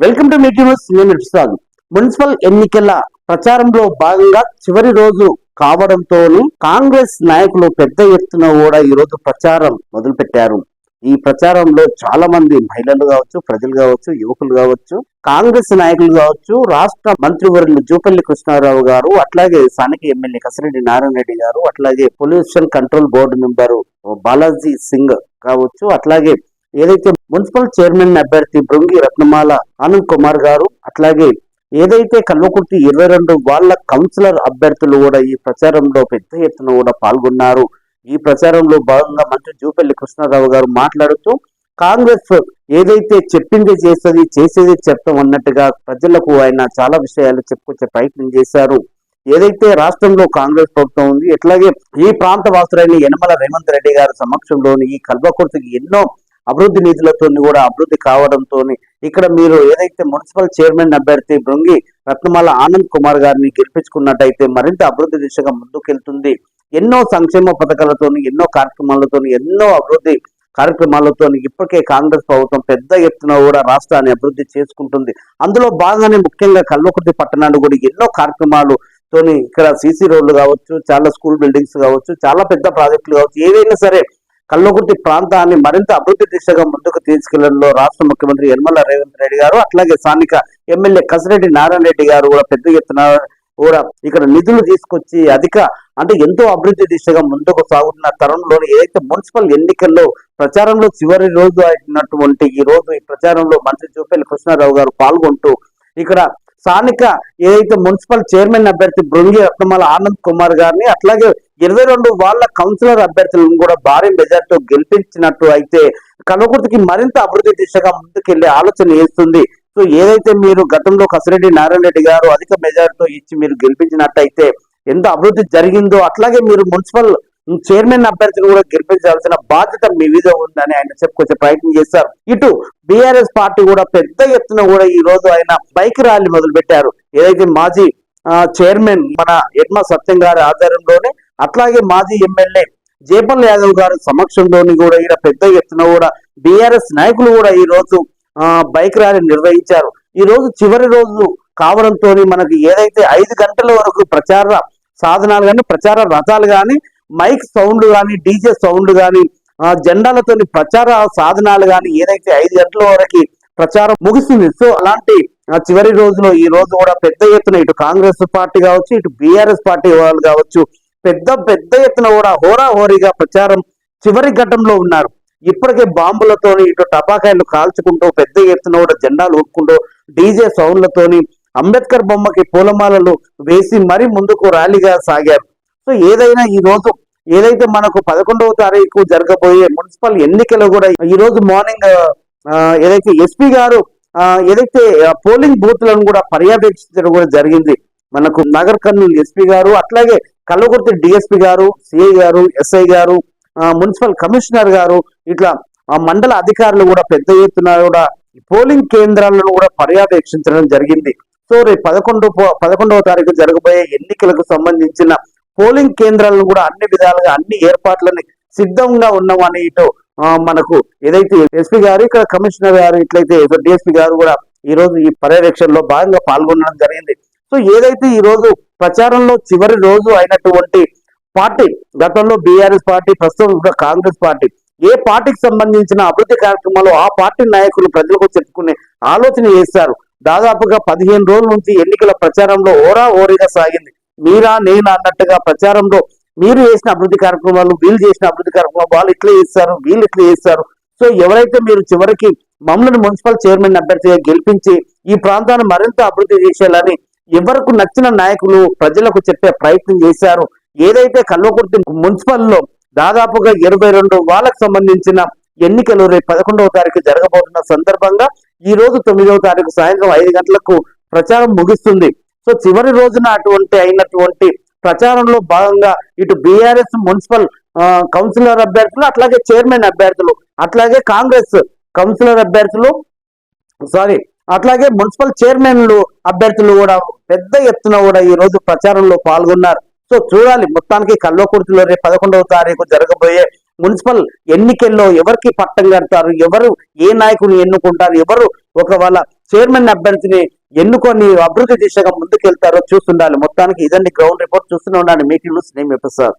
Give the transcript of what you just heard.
Welcome to meet news నేను ఇస్తాను municipal ఎన్నికల ప్రచారంలో భాగంగా చివరి రోజు కావడంతో కాంగ్రెస్ నాయకులు పెద్ద ఎత్తున కూడా ఈ రోజు ప్రచారం మొదలుపెట్టారు. ఈ ప్రచారంలో చాలా మంది మహిళలు కావచ్చు ప్రజలు కావచ్చు యువకులు కావచ్చు కాంగ్రెస్ నాయకులు కావచ్చు రాష్ట్ర మంత్రివర్యులు జూపల్లి కృష్ణారావు గారు అట్లాగే స్థానిక ఎమ్మెల్యే కసిరెడ్డి నారాయణ రెడ్డి గారు అట్లాగే pollution control board member Balaji Singh కావచ్చు అట్లాగే ఏదైతే మున్సిపల్ చైర్మన్ అభ్యర్థి బృంగి రత్నమాల ఆనంద్ కుమార్ గారు అట్లాగే ఏదైతే కల్వకుర్తి ఇరవై రెండు వాళ్ళ కౌన్సిలర్ అభ్యర్థులు కూడా ఈ ప్రచారంలో పెద్ద ఎత్తున కూడా పాల్గొన్నారు. ఈ ప్రచారంలో భాగంగా మంత్రి జూపల్లి కృష్ణారావు గారు మాట్లాడుతూ కాంగ్రెస్ ఏదైతే చెప్పింది చేస్తుంది చేసేది చెప్తాం అన్నట్టుగా ప్రజలకు ఆయన చాలా విషయాలు చెప్పుకొచ్చే ప్రయత్నం చేశారు. ఏదైతే రాష్ట్రంలో కాంగ్రెస్ ప్రభుత్వం ఉంది ఎట్లాగే ఈ ప్రాంత వాసులైన యనమల రేవంత్ రెడ్డి గారి సమక్షంలోని ఈ కల్వకుర్తికి ఎన్నో అభివృద్ధి నిధులతో కూడా అభివృద్ధి కావడంతో ఇక్కడ మీరు ఏదైతే మున్సిపల్ చైర్మన్ అభ్యర్థి బృంగి రత్నమాల ఆనంద్ కుమార్ గారిని గెలిపించుకున్నట్టయితే మరింత అభివృద్ధి దిశగా ముందుకెళ్తుంది. ఎన్నో సంక్షేమ పథకాలతో ఎన్నో కార్యక్రమాలతో ఎన్నో అభివృద్ధి కార్యక్రమాలతో ఇప్పటికే కాంగ్రెస్ ప్రభుత్వం పెద్ద ఎత్తున కూడా రాష్ట్రాన్ని అభివృద్ధి చేసుకుంటుంది. అందులో భాగంగానే ముఖ్యంగా కల్వకుర్తి పట్టణాన్ని కూడా ఎన్నో కార్యక్రమాలు తోని ఇక్కడ సీసీ రోడ్లు కావచ్చు చాలా స్కూల్ బిల్డింగ్స్ కావచ్చు చాలా పెద్ద ప్రాజెక్టులు కావచ్చు ఏదైనా సరే కల్వకుర్తి ప్రాంతాన్ని మరింత అభివృద్ధి దిశగా ముందుకు తీసుకెళ్ళడంలో రాష్ట్ర ముఖ్యమంత్రి యనమల రేవంత్ రెడ్డి గారు అట్లాగే స్థానిక ఎమ్మెల్యే కసిరెడ్డి నారాయణ రెడ్డి గారు కూడా పెద్ద ఎత్తున కూడా ఇక్కడ నిధులు తీసుకొచ్చి అధిక అంటే ఎంతో అభివృద్ధి దిశగా ముందుకు సాగుతున్న తరుణంలో ఏదైతే మున్సిపల్ ఎన్నికల్లో ప్రచారంలో చివరి రోజు అయినటువంటి ఈ రోజు ఈ ప్రచారంలో మంత్రి చూపేలి కృష్ణారావు గారు పాల్గొంటూ ఇక్కడ స్థానిక ఏదైతే మున్సిపల్ చైర్మన్ అభ్యర్థి బృంగి రత్నమాల ఆనంద్ కుమార్ గారిని అట్లాగే ఇరవై రెండు వాళ్ళ కౌన్సిలర్ అభ్యర్థులను కూడా భారీ మెజార్టీతో గెలిపించినట్టు అయితే కలవకుర్తికి మరింత అభివృద్ధి దిశగా ముందుకెళ్ళే ఆలోచన చేస్తుంది సో ఏదైతే మీరు గతంలో కసిరెడ్డి నారాయణ రెడ్డి గారు అధిక మెజార్టీతో ఇచ్చి మీరు గెలిపించినట్టయితే ఎంత అభివృద్ధి జరిగిందో అట్లాగే మీరు మున్సిపల్ చైర్మన్ అభ్యర్థిని కూడా గెలిపించాల్సిన బాధ్యత మీ మీద ఉందని ఆయన చెప్పుకొచ్చే ప్రయత్నం చేశారు. ఇటు బీఆర్ఎస్ పార్టీ కూడా పెద్ద ఎత్తున కూడా ఈ రోజు ఆయన బైక్ ర్యాలీ మొదలు పెట్టారు ఏదైతే మాజీ చైర్మన్ మన యడ్మ సత్యం గారి ఆధ్వర్యంలోనే అట్లాగే మాజీ ఎమ్మెల్యే జేపల్ యాదవ్ గారి సమక్షంలోని కూడా ఈయన పెద్ద ఎత్తున కూడా బీఆర్ఎస్ నాయకులు కూడా ఈ రోజు బైక్ ర్యాలీ నిర్వహించారు. ఈ రోజు చివరి రోజు కావడంతో మనకి ఏదైతే ఐదు గంటల వరకు ప్రచార సాధనాలు కానీ ప్రచార రథాలు కానీ మైక్ సౌండ్ కానీ డీజే సౌండ్ కానీ జెండాలతోని ప్రచార సాధనాలు కానీ ఏదైతే ఐదు గంటల వరకు ప్రచారం ముగిసింది సో అలాంటి చివరి రోజులో ఈ రోజు కూడా పెద్ద ఎత్తున ఇటు కాంగ్రెస్ పార్టీ కావచ్చు ఇటు బీఆర్ఎస్ పార్టీ వాళ్ళు కావచ్చు పెద్ద పెద్ద ఎత్తున కూడా హోరాహోరీగా ప్రచారం చివరి ఘట్టంలో ఉన్నారు. ఇప్పటికే బాంబులతోని ఇటు టపాకాయలు కాల్చుకుంటూ పెద్ద ఎత్తున కూడా జెండాలు ఊపుకుంటూ డీజే సౌండ్లతోని అంబేద్కర్ బొమ్మకి పూలమాలలు వేసి మరీ ముందుకు ర్యాలీగా సాగారు. సో ఏదైనా ఈ రోజు ఏదైతే మనకు పదకొండవ తారీఖు జరగబోయే మున్సిపల్ ఎన్నికలు కూడా ఈ రోజు మార్నింగ్ ఏదైతే ఎస్పీ గారు ఏదైతే పోలింగ్ బూత్లను కూడా పర్యవేక్షించడం కూడా జరిగింది. మనకు నగర్ కర్నూలు ఎస్పీ గారు అట్లాగే Kalwakurthy DSP garu CI garu SI garu municipal commissioner garu ఇట్లా ఆ మండల అధికారులు కూడా పెద్ద ఎత్తున కూడా పోలింగ్ కేంద్రాలను కూడా పర్యవేక్షించడం జరిగింది. సో రేపు పదకొండు పదకొండవ తారీఖు జరగబోయే ఎన్నికలకు సంబంధించిన పోలింగ్ కేంద్రాలను కూడా అన్ని విధాలుగా అన్ని ఏర్పాట్లని సిద్ధంగా ఉన్నామని ఇటు మనకు ఏదైతే ఎస్పీ గారు ఇక్కడ కమిషనర్ గారు ఇట్లయితే డిఎస్పీ గారు కూడా ఈ రోజు ఈ పర్యవేక్షణలో భాగంగా పాల్గొనడం జరిగింది. సో ఏదైతే ఈ రోజు ప్రచారంలో చివరి రోజు అయినటువంటి పార్టీ గతంలో బీఆర్ఎస్ పార్టీ ప్రస్తుతం కూడా కాంగ్రెస్ పార్టీ. ఏ పార్టీకి సంబంధించిన అభివృద్ధి కార్యక్రమాలు ఆ పార్టీ నాయకులు ప్రజలకు చెప్పుకునే ఆలోచన చేశారు? దాదాపుగా పదిహేను రోజుల నుంచి ఎన్నికల ప్రచారంలో ఓరా ఓరిగా సాగింది. మీరా నేనా అన్నట్టుగా ప్రచారంలో మీరు చేసిన అభివృద్ధి కార్యక్రమాలు వీళ్ళు చేసిన అభివృద్ధి కార్యక్రమాలు వాళ్ళు ఇట్లా చేస్తారు వీళ్ళు ఇట్లా చేస్తారు. సో ఎవరైతే మీరు చివరికి మమ్మల్ని మున్సిపల్ చైర్మన్ అభ్యర్థిగా గెలిపించి ఈ ప్రాంతాన్ని మరింత అభివృద్ధి చేసేయాలని ఎవరకు నచ్చిన నాయకులు ప్రజలకు చెప్పే ప్రయత్నం చేశారు? ఏదైతే కల్వకుర్తి మున్సిపల్లో దాదాపుగా ఇరవై రెండు వాళ్ళకు సంబంధించిన ఎన్నికలు రేపు పదకొండవ తారీఖు జరగబోతున్న సందర్భంగా ఈ రోజు తొమ్మిదవ తారీఖు సాయంత్రం ఐదు గంటలకు ప్రచారం ముగుస్తుంది. సో చివరి రోజున అటువంటి అయినటువంటి ప్రచారంలో భాగంగా ఇటు బీఆర్ఎస్ మున్సిపల్ కౌన్సిలర్ అభ్యర్థులు అట్లాగే చైర్మన్ అభ్యర్థులు అట్లాగే కాంగ్రెస్ కౌన్సిలర్ అభ్యర్థులు సారీ అట్లాగే మున్సిపల్ చైర్మన్లు అభ్యర్థులు కూడా పెద్ద ఎత్తున కూడా ఈ రోజు ప్రచారంలో పాల్గొన్నారు. సో చూడాలి. మొత్తానికి కల్లోకుర్తిలో రేపు పదకొండవ తారీఖు జరగబోయే మున్సిపల్ ఎన్నికల్లో ఎవరికి పట్టం కడతారు ఎవరు ఏ నాయకుని ఎన్నుకుంటారు ఎవరు ఒకవేళ చైర్మన్ అభ్యర్థిని ఎన్నుకొని అభివృద్ధి దిశగా ముందుకెళ్తారో చూస్తుండాలి. మొత్తానికి ఇదండి గ్రౌండ్ రిపోర్ట్. చూస్తూనే ఉండండి. మీటింగ్ న్యూస్ నేను ప్రసాద్.